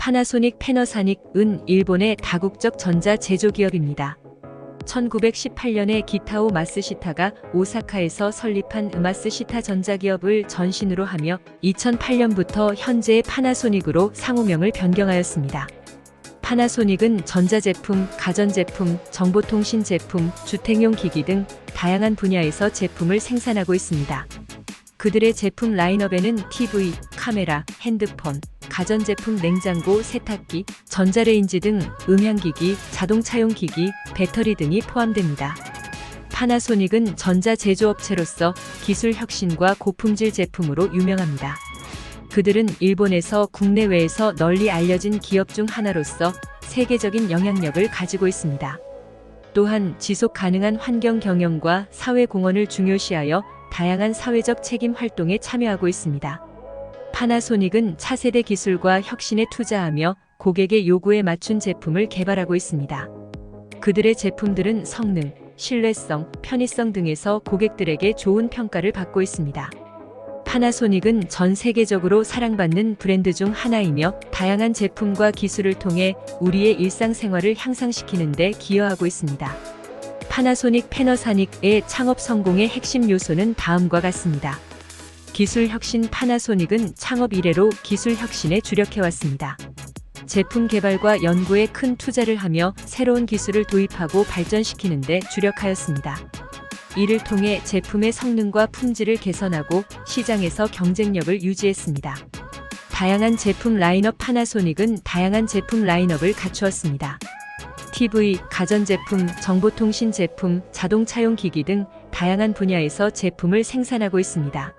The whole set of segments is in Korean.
파나소닉 패너사닉은 일본의 다국적 전자 제조기업입니다. 1918년에 기타오 마스시타가 오사카에서 설립한 마스시타 전자기업을 전신으로 하며 2008년부터 현재의 파나소닉으로 상호명을 변경하였습니다. 파나소닉은 전자제품, 가전제품, 정보통신 제품, 주택용 기기 등 다양한 분야에서 제품을 생산하고 있습니다. 그들의 제품 라인업에는 TV, 카메라, 핸드폰, 가전제품 냉장고, 세탁기, 전자레인지 등 음향기기, 자동차용 기기, 배터리 등이 포함됩니다. 파나소닉은 전자 제조업체로서 기술 혁신과 고품질 제품으로 유명합니다. 그들은 일본에서 국내외에서 널리 알려진 기업 중 하나로서 세계적인 영향력을 가지고 있습니다. 또한 지속 가능한 환경 경영과 사회 공헌을 중요시하여 다양한 사회적 책임 활동에 참여하고 있습니다. 파나소닉은 차세대 기술과 혁신에 투자하며 고객의 요구에 맞춘 제품을 개발하고 있습니다. 그들의 제품들은 성능, 신뢰성, 편의성 등에서 고객들에게 좋은 평가를 받고 있습니다. 파나소닉은 전 세계적으로 사랑받는 브랜드 중 하나이며 다양한 제품과 기술을 통해 우리의 일상생활을 향상시키는 데 기여하고 있습니다. 파나소닉 패너사닉의 창업 성공의 핵심 요소는 다음과 같습니다. 기술 혁신 파나소닉은 창업 이래로 기술 혁신에 주력해왔습니다. 제품 개발과 연구에 큰 투자를 하며 새로운 기술을 도입하고 발전시키는 데 주력하였습니다. 이를 통해 제품의 성능과 품질을 개선하고 시장에서 경쟁력을 유지했습니다. 다양한 제품 라인업 파나소닉은 다양한 제품 라인업을 갖추었습니다. TV, 가전제품, 정보통신 제품, 자동차용 기기 등 다양한 분야에서 제품을 생산하고 있습니다.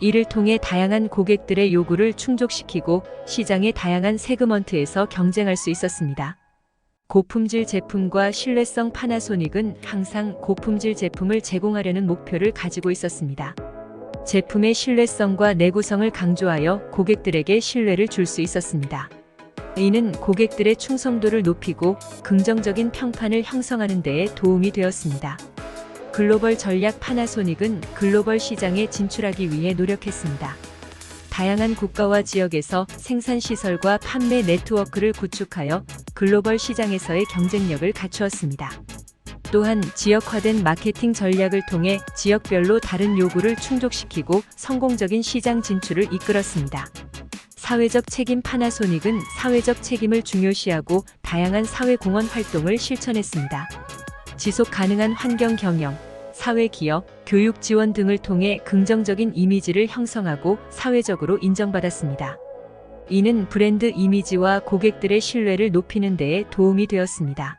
이를 통해 다양한 고객들의 요구를 충족시키고 시장의 다양한 세그먼트에서 경쟁할 수 있었습니다. 고품질 제품과 신뢰성 파나소닉은 항상 고품질 제품을 제공하려는 목표를 가지고 있었습니다. 제품의 신뢰성과 내구성을 강조하여 고객들에게 신뢰를 줄 수 있었습니다. 이는 고객들의 충성도를 높이고 긍정적인 평판을 형성하는 데에 도움이 되었습니다. 글로벌 전략 파나소닉은 글로벌 시장에 진출하기 위해 노력했습니다. 다양한 국가와 지역에서 생산 시설과 판매 네트워크를 구축하여 글로벌 시장에서의 경쟁력을 갖추었습니다. 또한 지역화된 마케팅 전략을 통해 지역별로 다른 요구를 충족시키고 성공적인 시장 진출을 이끌었습니다. 사회적 책임 파나소닉은 사회적 책임을 중요시하고 다양한 사회 공헌 활동을 실천했습니다. 지속 가능한 환경 경영, 사회 기업, 교육 지원 등을 통해 긍정적인 이미지를 형성하고 사회적으로 인정받았습니다. 이는 브랜드 이미지와 고객들의 신뢰를 높이는 데에 도움이 되었습니다.